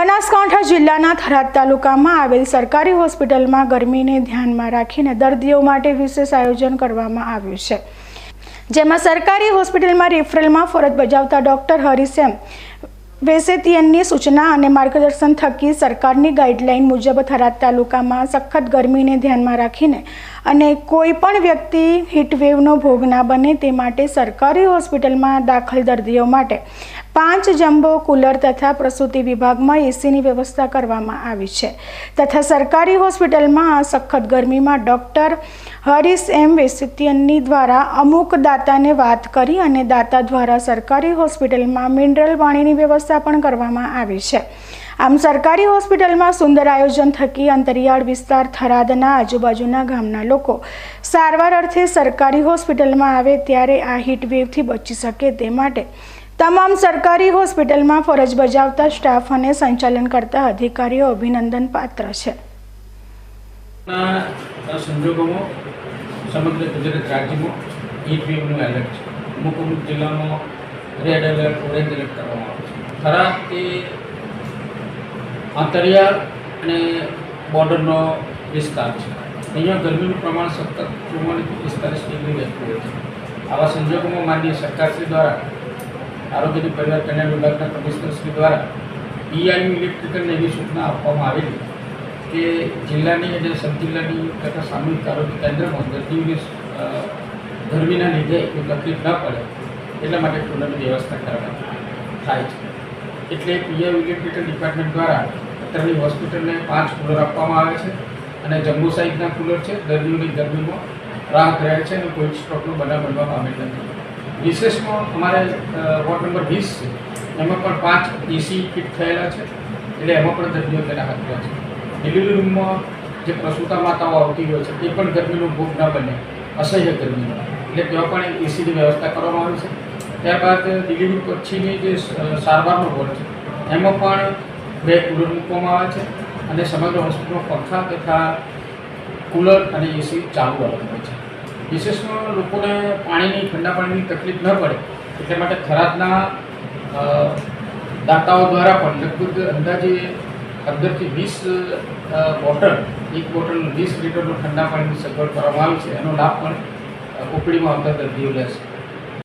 બનાસકાંઠા જિલ્લાના થરાદ તાલુકામાં આવેલ સરકારી હોસ્પિટલમાં ગરમીને ધ્યાનમાં રાખીને દર્દીઓ માટે વિશેષ આયોજન કરવામાં આવ્યું છે. જેમાં સરકારી હોસ્પિટલમાં રેફરલમાં ફરજ બજાવતા ડોક્ટર હરિસેમ વેસેતિયનની સૂચના અને માર્ગદર્શન થકી સરકારની ગાઈડલાઈન મુજબ થરાદ તાલુકામાં સખત ગરમીને ધ્યાનમાં રાખીને અને કોઈ પણ વ્યક્તિ હીટવેવનો ભોગ ના બને તે માટે સરકારી હોસ્પિટલમાં દાખલ દર્દીઓ માટે પાંચ જમ્બો કુલર તથા પ્રસૂતિ વિભાગમાં એસીની વ્યવસ્થા કરવામાં આવી છે. તથા સરકારી હોસ્પિટલમાં સખત ગરમીમાં ડૉક્ટર હરીશ એમ વેસિતિયનની દ્વારા અમુક દાતાને વાત કરી અને દાતા દ્વારા સરકારી હોસ્પિટલમાં મિનરલ પાણીની વ્યવસ્થા પણ કરવામાં આવી છે. આમ સરકારી હોસ્પિટલમાં સુંદર આયોજન થકી અંતરિયાળ વિસ્તાર થરાદના આજુબાજુના ગામના લોકો સારવાર અર્થે સરકારી હોસ્પિટલમાં આવે ત્યારે આ હીટવેવથી બચી શકે તે માટે તમામ સરકારી હોસ્પિટલમાં ફરજ બજાવતા સ્ટાફ અને સંચાલન કરતા અધિકારીઓ અભિનંદન પાત્ર છે. સમગ્ર ગુજરાત રાજ્યમાં એલર્ટ છે. અમુક અમુક જિલ્લામાં રેડ એલર્ટ ઓરેન્જ એલર્ટ કરવામાં આવે છે. ખરા તે અંતરિયાળ અને બોર્ડરનો વિસ્તાર છે? અહીંયા ગરમીનું પ્રમાણ સતત ચુમ્માલીસ પિસ્તાલીસ ડિગ્રી રહેતું હોય છે. આવા સંજોગોમાં માનનીય સરકારશ્રી દ્વારા આરોગ્યની પરિવાર કલ્યાણ વિભાગના કમિશનરશ્રી દ્વારા ઈઆઈયુ ઇલેક્ટ્રિકલને એવી સૂચના આપવામાં આવેલી કે જિલ્લાની અને સબજિલ્લાની તથા સામૂહિક આરોગ્ય કેન્દ્રમાં દર્દીઓને ગરમીના લીધે કોઈ તકલીફ ન પડે એટલા માટે કુલરની વ્યવસ્થા કરવામાં થાય છે. એટલે પીઆઈ ઇલેક્ટ્રિકલ ડિપાર્ટમેન્ટ દ્વારા અત્યારની હોસ્પિટલને પાંચ કુલર આપવામાં આવે છે અને જમ્મુ સાઇઝના કુલર છે. દર્દીઓની ગરમીમાં રાહત રહે છે અને કોઈ સ્ટોકનો બનાવ બનવા પામેલ નથી. વિશેષમાં અમારે વોર્ડ નંબર વીસ છે. એમાં પણ પાંચ એસી ફિટ થયેલા છે. એટલે એમાં પણ દર્દીઓ રાહત રહે છે. ડિલિવરી રૂમમાં જે પ્રસૂતા માતાઓ આવતી હોય છે, એ પણ ગરમીનો ભોગ ન બને. અસહ્ય ગરમીનો એટલે ત્યાં પણ એસીની વ્યવસ્થા કરવામાં આવી છે. ત્યારબાદ ડિલિવરી પછીની જે સારવારનો વોર્ડ છે, એમાં પણ બે કુલર મૂકવામાં આવે છે અને સમગ્ર હોસ્પિટલમાં પંખા તથા કુલર અને એસી ચાલુ આવતું હોય છે. વિશેષમાં લોકોને પાણીની, ઠંડા પાણીની તકલીફ ન પડે, એટલા માટે થરાદના દાતાઓ દ્વારા પણ લગભગ અંદાજે પંદરથી વીસ બોટલ, એક બોટલ વીસ લીટરનું ઠંડા પાણીની સગવડ કરવામાં આવી છે. એનો લાભ પણ ઓપીડીમાં આવતા દર્દીઓ લેશે.